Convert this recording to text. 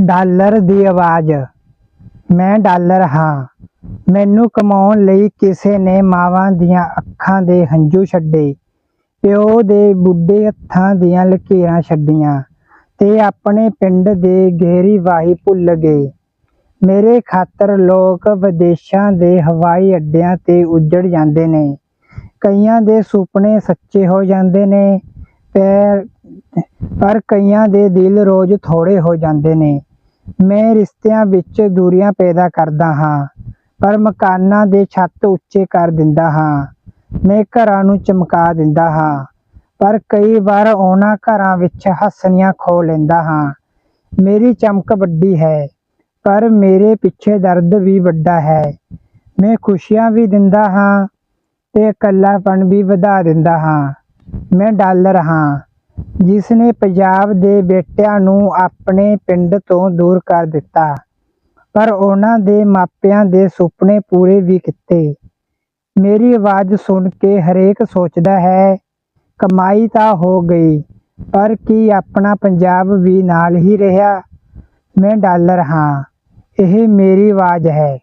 Dollar ਦੀ ਆਵਾਜ਼। ਮੈਂ dollar ਹਾਂ। ਮੈਨੂੰ ਕਮਾਉਣ ਲਈ ਕਿਸੇ ਨੇ ਮਾਵਾਂ ਦੀਆਂ ਅੱਖਾਂ ਦੇ ਹੰਝੂ ਛੱਡੇ, ਪਿਓ ਦੇ ਬੁੱਢੇ ਹੱਥਾਂ ਦੀਆਂ ਲਕੀਰਾਂ ਛੱਡੀਆਂ ਤੇ ਆਪਣੇ ਪਿੰਡ ਦੇ ਗਹਿਰੀ ਵਾਹੀ ਭੁੱਲ ਗਏ। ਮੇਰੇ ਖਾਤਰ ਲੋਕ ਵਿਦੇਸ਼ਾਂ ਦੇ ਹਵਾਈ ਅੱਡਿਆਂ ਤੇ ਉੱਜੜ ਜਾਂਦੇ ਨੇ। ਕਈਆਂ ਦੇ ਸੁਪਨੇ ਸੱਚੇ ਹੋ ਜਾਂਦੇ ਨੇ, ਪਰ ਪਰ ਕਈਆਂ ਦੇ ਦਿਲ ਰੋਜ਼ ਥੋੜੇ ਹੋ ਜਾਂਦੇ ਨੇ। ਮੈਂ ਰਿਸ਼ਤਿਆਂ ਵਿੱਚ ਦੂਰੀਆਂ ਪੈਦਾ ਕਰਦਾ ਹਾਂ, ਪਰ ਮਕਾਨਾਂ ਦੇ ਛੱਤ ਉੱਚੇ ਕਰ ਦਿੰਦਾ ਹਾਂ। ਮੈਂ ਘਰਾਂ ਨੂੰ ਚਮਕਾ ਦਿੰਦਾ ਹਾਂ, ਪਰ ਕਈ ਵਾਰ ਉਹਨਾਂ ਘਰਾਂ ਵਿੱਚ ਹੱਸਣੀਆਂ ਖੋ ਲੈਂਦਾ ਹਾਂ। ਮੇਰੀ ਚਮਕ ਵੱਡੀ ਹੈ, ਪਰ ਮੇਰੇ ਪਿੱਛੇ ਦਰਦ ਵੀ ਵੱਡਾ ਹੈ। ਮੈਂ ਖੁਸ਼ੀਆਂ ਵੀ ਦਿੰਦਾ ਹਾਂ ਤੇ ਇਕੱਲਾਪਣ ਵੀ ਵਧਾ ਦਿੰਦਾ ਹਾਂ। ਮੈਂ ਡਾਲਰ ਹਾਂ ਜਿਸ ਨੇ ਪੰਜਾਬ ਦੇ ਬੇਟਿਆਂ ਨੂੰ ਆਪਣੇ ਪਿੰਡ ਤੋਂ ਦੂਰ ਕਰ ਦਿੱਤਾ, ਪਰ ਉਹਨਾਂ ਦੇ ਮਾਪਿਆਂ ਦੇ ਸੁਪਨੇ ਪੂਰੇ ਵੀ ਕੀਤੇ। ਮੇਰੀ ਆਵਾਜ਼ ਸੁਣ ਕੇ ਹਰੇਕ ਸੋਚਦਾ ਹੈ, ਕਮਾਈ ਤਾਂ ਹੋ ਗਈ, ਪਰ ਕੀ ਆਪਣਾ ਪੰਜਾਬ ਵੀ ਨਾਲ ਹੀ ਰਿਹਾ? ਮੈਂ ਡਾਲਰ ਹਾਂ, ਇਹ ਮੇਰੀ ਆਵਾਜ਼ ਹੈ।